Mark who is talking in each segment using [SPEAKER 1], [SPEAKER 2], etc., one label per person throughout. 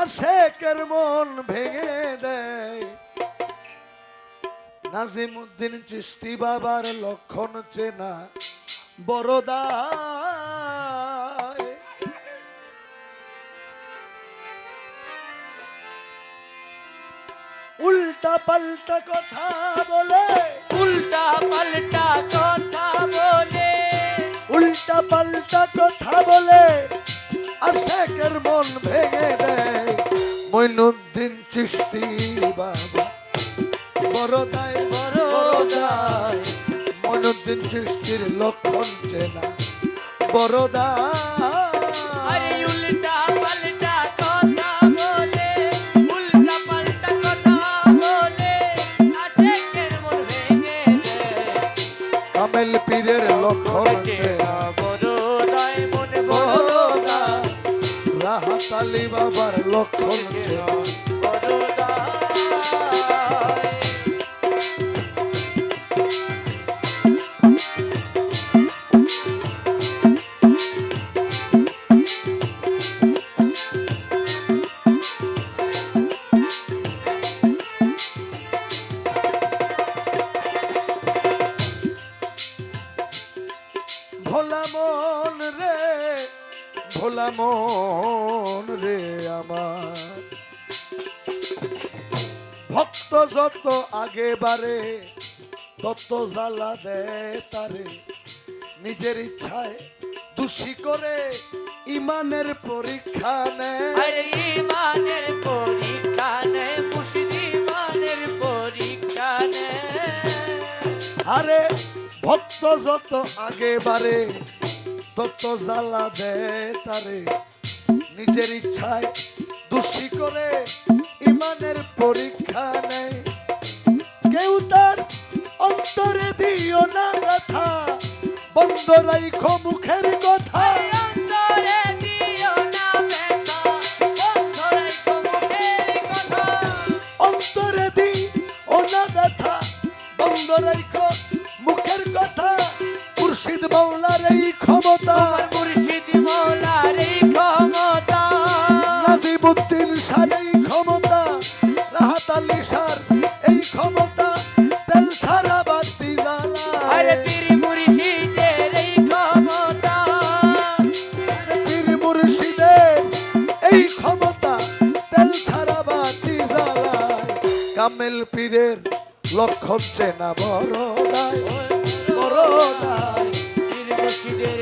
[SPEAKER 1] আশেকের মন ভেঙে দেয়। নাজিমুদ্দিন চিস্তি বাবার লক্ষণ চেনা বড়দায় উল্টা পাল্টা কথা বলে।
[SPEAKER 2] উল্টা পাল্টা কথা বলে।
[SPEAKER 1] উল্টা পাল্টা কথা বলে। আশেকের মন ভেঙে দেয়। মইনুদ্দিন চিস্তি বাবা। মইনুদ্দিন চিস্তির লক্ষণ চেনা।
[SPEAKER 2] আরে দেয়।
[SPEAKER 1] কামেল পীরের লক্ষণ চেনা।
[SPEAKER 2] বড়দাই
[SPEAKER 1] আলী বাবার লক্ষণ চেনা রে আমার। ভক্ত যত আগে বারে তত জ্বালা দেয় তারে। নিজের ইচ্ছায় দোষী করে ইমানের পরীক্ষা নেয়।
[SPEAKER 2] ইমানের পরীক্ষা নেয় ইমানের পরীক্ষা নেয়।
[SPEAKER 1] আরে ভক্ত যত আগে বারে তত জ্বালা দেয় তারে। নিজের ইচ্ছায় দোষী করে ইমানের পরীক্ষা নেয়। কেউ তার অন্তরে দিও না কথা বন্ধ রাইখো মুখের কথা।
[SPEAKER 2] অন্তরে
[SPEAKER 1] দি ও না ব্যথা বন্ধ রাইখো মুখের কথা। মুর্শিদ মাওলার এই ক্ষমতা। কামেল পীরের লক্ষণ চেনা
[SPEAKER 2] বড় মুর্শিদের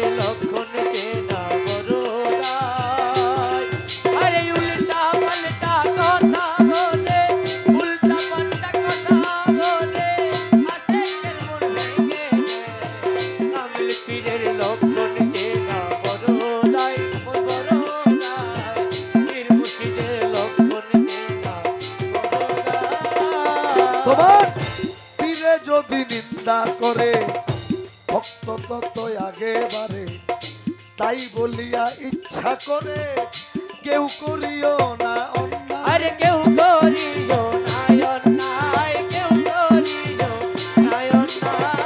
[SPEAKER 1] নিন্দা করে ভক্ত তত আগে বারে। তাই বলিয়া ইচ্ছা করে কেউ করিও না অন্যায়।
[SPEAKER 2] আরে কেউ করিও নাই অন্যায়, কেউ করিও নাই অন্যায়।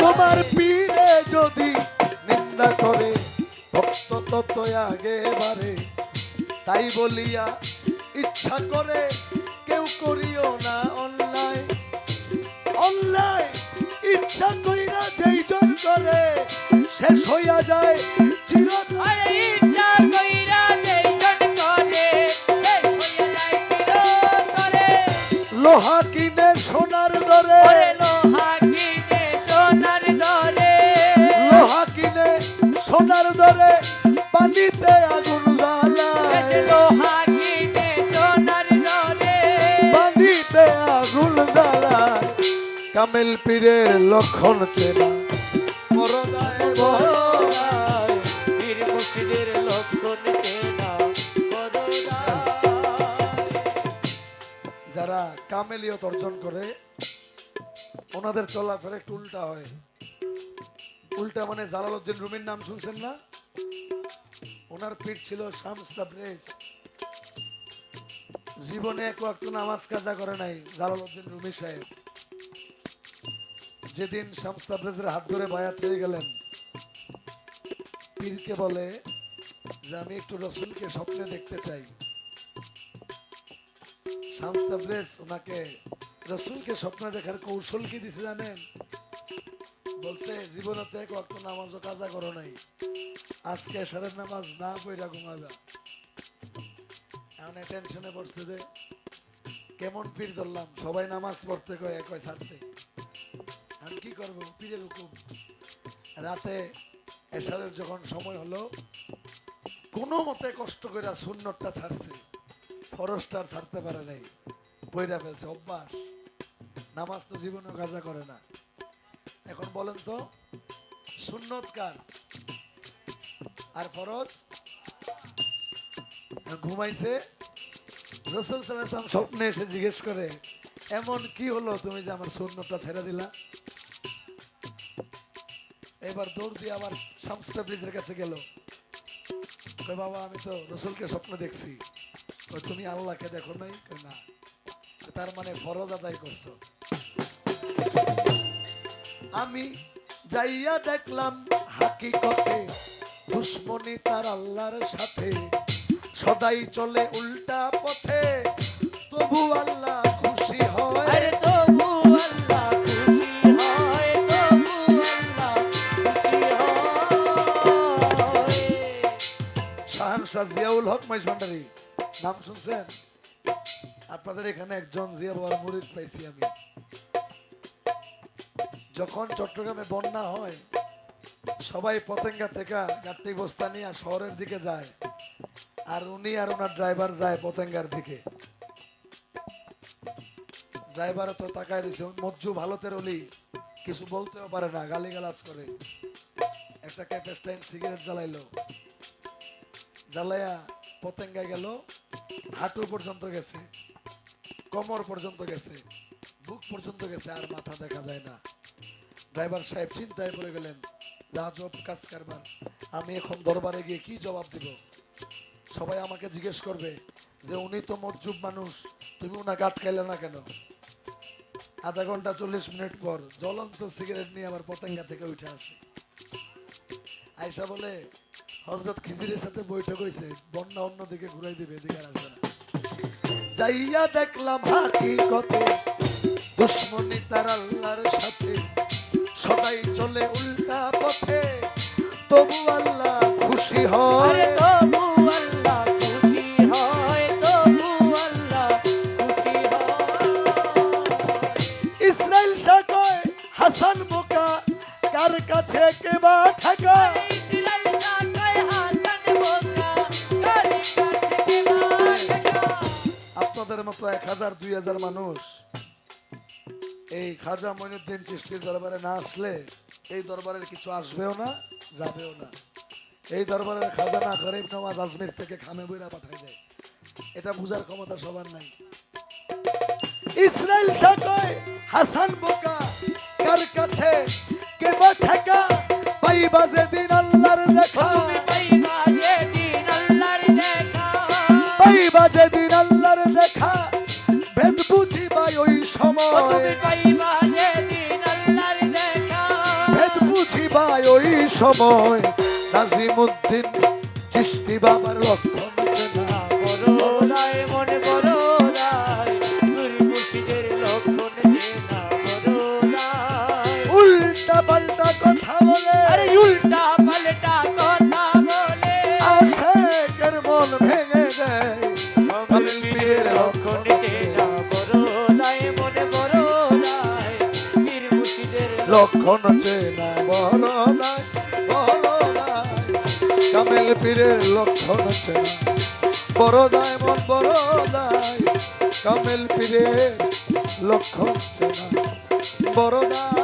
[SPEAKER 1] তোমার পীরে যদি নিন্দা করে ভক্ত তত আগে বারে। তাই বলিয়া ইচ্ছা করে কেউ করিও না অন্যায়। অন্যায় ইচ্ছা যেই জন করে শেষ হইয়া যায় চিরকাল কামেল পীরের লক্ষণ চেনা। যারা কামেলিয়ত অর্জন করে, ওনাদের চলাফেরা একটু উল্টা হয়। উল্টা মানে জালালউদ্দিন রুমির নাম শুনছেন না? ওনার পিঠ ছিল শামস তাবরেজ জীবনে এক একটু নামাজ কাজা করে নাই জালালউদ্দিন রুমি সাহেব। যেদিন শামস তাবরেজের হাত ধরে বায়াত হয়ে গেলেন, পীরকে বলে যে আমি একটু রসুলকে স্বপ্নে দেখতে চাই। শামস তাবরেজ ওনাকে রসুলকে স্বপ্ন দেখার কৌশল কি দিছে জানেন? বলছে, জীবনে এক ওয়াক্ত নামাজও কাজা করো নাই। আজকে সারের নামাজ না পড়া ঘুমাবা এমন টেনশনে পড়ছে যে, কেমন পীর ধরলাম? সবাই নামাজ পড়তে কয় কয় ছাড়তে। কি করব? পীরের হুকুম রাতে এশারের যখন সময় হলো, কোনো মতে কষ্ট করে সুন্নতটা ছাড়ছে। ফরসটা আর ছাড়তে পারে নাই। বইরা ফেলছে, অভ্যাস। নামাজ তো জীবনে কাজা করে না। এখন বলেন তো, সুন্নত কার? আর ফরজ? ঘুমাইছে? রসুল সাল্লাম স্বপ্নে এসে জিজ্ঞেস করে, এমন কি হলো তুমি যে আমার সুন্নতটা ছেড়ে দিলা? এবার দৌড় দিয়ে আবার শামস্তাবলিদের কাছে গেল। বাবা, আমি তো রসুলকে স্বপ্ন দেখছি। তুমি আল্লাহকে দেখো নাই? না। তার মানে ফরজ আদায় করছ আমি যাইয়া দেখলাম হাকিকতে দুশ্মনী তার আল্লাহর সাথে। সদাই চলে উল্টা পথে। তবু আল্লাহ শাহানশাহ জিয়াউল হক মাইজ ভান্ডারি। নাম শুনছেন? আপনাদের এখানে একজন জিয়া বাবার মুরিদ পাইছি আমি। যখন চট্টগ্রামে বন্যা হয়, সবাই পতেঙ্গা থেকে গাত্তিক বস্তা নিয়ে শহরের দিকে যায় আর উনি আর ওনার ড্রাইভার যায় পতেঙ্গার দিকে। ড্রাইভার তো তাকায় রয়েছে, মজ্জু ভালো তেরলি কিছু বলতেও পারে না, গালিগালাজ করে। একটা ক্যাপেস্টাইন সিগারেট জ্বালাইলো। জ্বালায়া পতেঙ্গা গেল, হাঁটু পর্যন্ত গেছে, কোমর পর্যন্ত গেছে, বুক পর্যন্ত গেছে, আর মাথা দেখা যায় না। ড্রাইভার সাহেব চিন্তায় পড়ে গেলেন রাজব কাজ কারবার, আমি এখন দরবারে গিয়ে কি জবাব দিব? সবাই আমাকে জিজ্ঞেস করবে যে, উনি তো মজ্জুব মানুষ, তুমি ওনাকে আটকাইলে না কেন? আধা ঘণ্টা চল্লিশ মিনিট পর জ্বলন্ত সিগারেট নিয়ে আবার পতেঙ্গা থেকে উঠে আসে। আয়সা বলে হজরত খিজিরের সাথে বৈঠক হয়েছে বন্যা অন্যদিকে ঘুরাই দিবে এদিকে আসবে না। যাইয়া দেখলাম হাকিকতে দুশ্মনী তার আল্লাহর সাথে সবাই চলে উল্টা পথে। তবু আল্লাহ খুশি হয়।
[SPEAKER 2] তবু আল্লাহ খুশি হয় তবু আল্লাহ খুশি হয়।
[SPEAKER 1] ইসরাইল শাকয় হাসান বোকা কার কাছে কেবা মতো এক হাজার, দুই হাজার মানুষ। এই খাজা মইনুদ্দিন চিস্তির দরবারে না আসলে এই দরবারের কিছু আসবেও না, যাবেও না। এই দরবারের খাজানা গরিব নওয়াজ আজমির থেকে খামে বইরা পাঠায় দেয়। এটা বুঝার ক্ষমতা সবার নাই। ইসরাইল শাকয় হাসান বোকা কার কাছে, কে বা ঠেকা? পাইবা যেদিন আল্লাহর দেখা।
[SPEAKER 2] তুমি পাইবা
[SPEAKER 1] বুঝিবা ওই সময়। ভেদ বুঝিবা ওই সময়। নাজিমুদ্দিন চিস্তি বাবার লক্ষণ
[SPEAKER 2] মনে
[SPEAKER 1] উল্টা পাল্টা কথা বলে।
[SPEAKER 2] আরে উল্টা পাল্টা
[SPEAKER 1] লক্ষণ চেনা বড়দায় বড়দায় কামেল পীরের লক্ষণ চেনা বড়দায় মন বড়দায় কামেল পীরের লক্ষণ চেনা বড়দায়